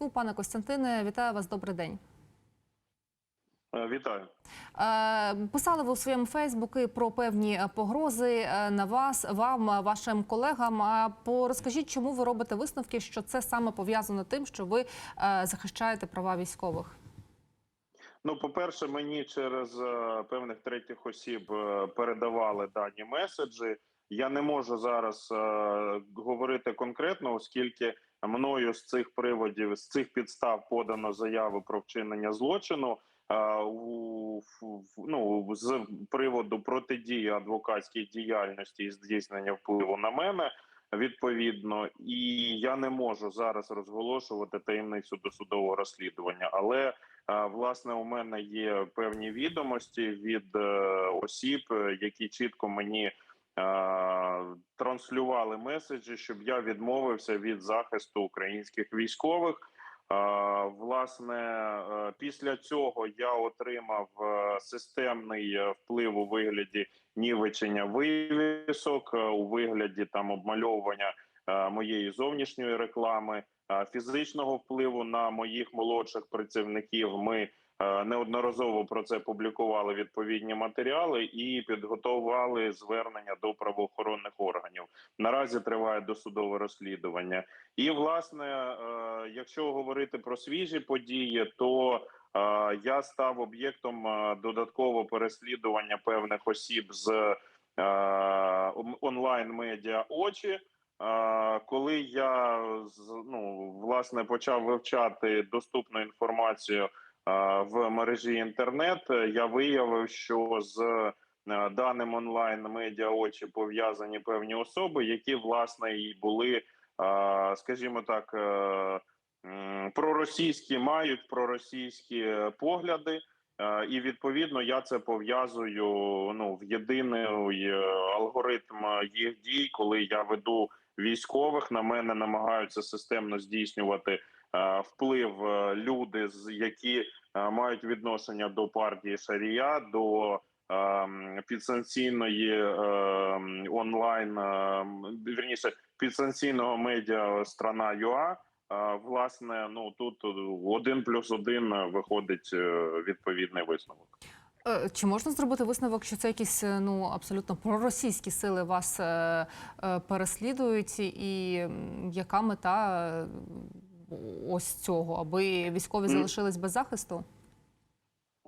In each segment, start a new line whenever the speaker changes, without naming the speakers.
зв'язку. Пане Костянтине, вітаю вас. Добрий день.
Е, Вітаю.
Е, Писали ви у своєму Фейсбуці про певні е, погрози на вас, вам, вашим колегам. А по розкажіть, чому ви робите висновки, що це саме пов'язано тим, що ви захищаєте права військових?
Ну, по-перше, мені через певних третіх осіб передавали дані меседжі. Я не можу зараз говорити конкретно, оскільки мною з цих приводів, з цих підстав подано заяву про вчинення злочину. е, у, ну, з приводу протидії адвокатській діяльності і здійснення впливу на мене відповідно, і я не можу зараз розголошувати таємницю досудового розслідування. Але е, власне у мене є певні відомості від е, осіб, які чітко мені транслювали меседжі, щоб я відмовився від захисту українських військових. Е, Власне, е, після цього я отримав е, системний е, вплив у вигляді нівечення вивісок, е, у вигляді там обмальовування е, моєї зовнішньої реклами, е, фізичного впливу на моїх молодших працівників. Ми е, неодноразово про це публікували відповідні матеріали і підготували звернення до правоохоронних органів. Наразі триває досудове розслідування. І власне, е, якщо говорити про свіжі події, то е, я став об'єктом е, додаткового переслідування певних осіб з е, онлайн медіа очі. Е, Коли я ну, власне почав вивчати доступну інформацію е, в мережі інтернет, е, я виявив, що з е, даним онлайн медіа очі пов'язані певні особи, які власне і були, е, скажімо так, е, проросійські мають проросійські е, погляди. Е, І відповідно я це пов'язую ну в єдиний е, алгоритм їх дій, коли я веду військових. На мене намагаються системно здійснювати е, вплив е, люди, які е, мають відношення до партії Шарія, до підсанкційної онлайн вірніше підсанкційного медіа страна ЮА. Е, Власне, ну тут один плюс один виходить е, відповідний висновок.
Е, Чи можна зробити висновок, що це якісь е, ну абсолютно проросійські сили вас е, е, переслідують, і яка мета е, ось цього, аби військові залишились без захисту?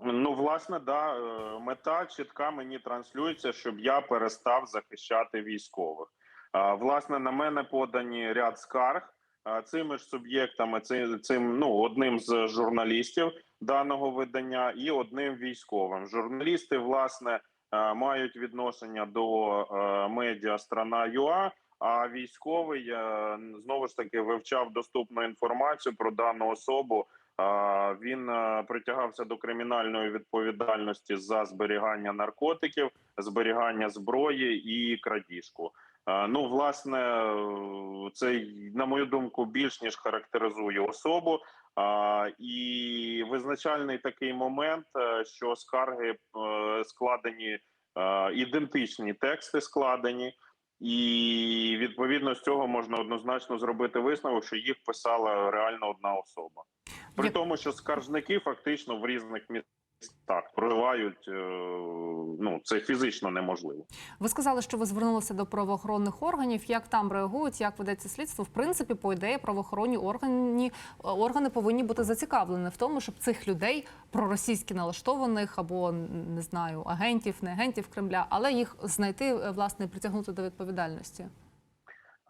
Ну, власне, да, е, мета чітка мені транслюється, щоб я перестав захищати військових. Власне, на мене подані ряд скарг цими ж суб'єктами, цим, цим ну одним з журналістів даного видання і одним військовим. Журналісти, власне, е, мають відношення до е, медіа страна ЮА. А військовий е, знову ж таки вивчав доступну інформацію про дану особу. Він е, притягався до кримінальної відповідальності за зберігання наркотиків, зберігання зброї і крадіжку. Е, Ну, власне, це на мою думку більш ніж характеризує особу. І визначальний такий момент, що скарги складені ідентичні тексти складені. І відповідно з цього можна однозначно зробити висновок, що їх писала реально одна особа. При тому, що скаржники фактично в різних містах проживають, е, ну це фізично неможливо.
Ви сказали, що ви звернулися до правоохоронних органів. Як там реагують, як ведеться слідство? В принципі, по ідеї, правоохоронні органи, органи повинні бути зацікавлені в тому, щоб цих людей проросійськи налаштованих або не знаю, агентів, не агентів Кремля, але їх знайти е, власне притягнути до відповідальності.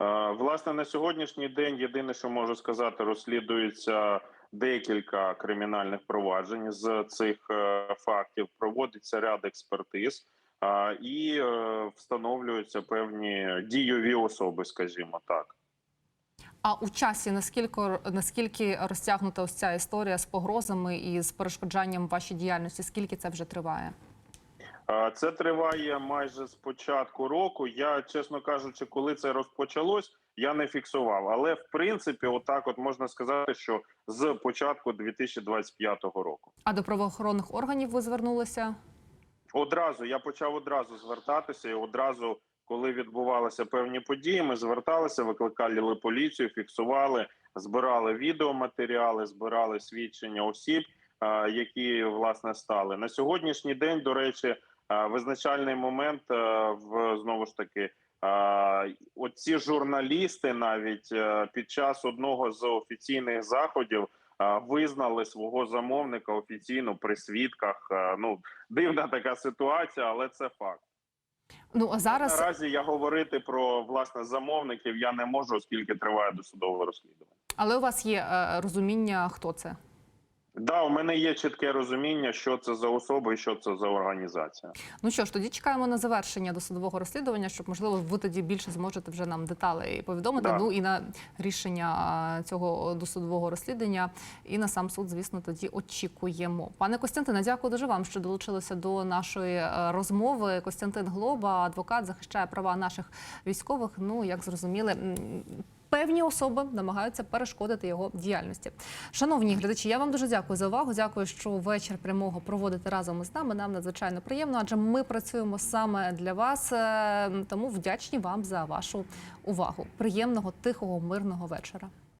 Е, Власне, на сьогоднішній день єдине, що можу сказати, розслідується декілька кримінальних проваджень з цих е, фактів. Проводиться ряд експертиз і е, встановлюються певні дійові особи, скажімо так.
А у часі наскільки наскільки розтягнута ось ця історія з погрозами і з перешкоджанням вашій діяльності? Скільки це вже триває?
Це триває майже з початку року. Я, чесно кажучи, коли це розпочалось, я не фіксував. Але в принципі, отак, от можна сказати, що з початку 2025 року.
А до правоохоронних органів ви звернулися?
Одразу я почав одразу звертатися, і одразу, коли відбувалися певні події, ми зверталися, викликали поліцію, фіксували збирали відеоматеріали, збирали свідчення осіб, які власне стали на сьогоднішній день. До речі, визначальний момент е, в знову ж таки. Оці журналісти навіть е, під час одного з офіційних заходів визнали свого замовника офіційно при свідках. Е, Ну дивна така ситуація, але це факт.
Ну а зараз
Наразі я говорити про власне замовників я не можу, оскільки триває досудове розслідування.
але у вас є розуміння, хто це.
Да, у мене є чітке розуміння, що це за особи і що це за організація.
Ну що ж, тоді чекаємо на завершення досудового розслідування, щоб можливо ви тоді більше зможете вже нам деталі повідомити.
Да.
Ну і на рішення цього досудового розслідування, і на сам суд, звісно, тоді очікуємо. Пане Костянтине, дякую дуже вам, що долучилися до нашої е, розмови. Костянтин Глоба, адвокат, захищає права наших військових. Ну як зрозуміли. Певні особи намагаються перешкодити його діяльності. Шановні глядачі, я вам дуже дякую за увагу. Дякую, що вечір прямого проводите разом із нами. Нам надзвичайно приємно, адже ми працюємо саме для вас. Е, Тому вдячні вам за вашу увагу. Приємного, тихого, мирного вечора.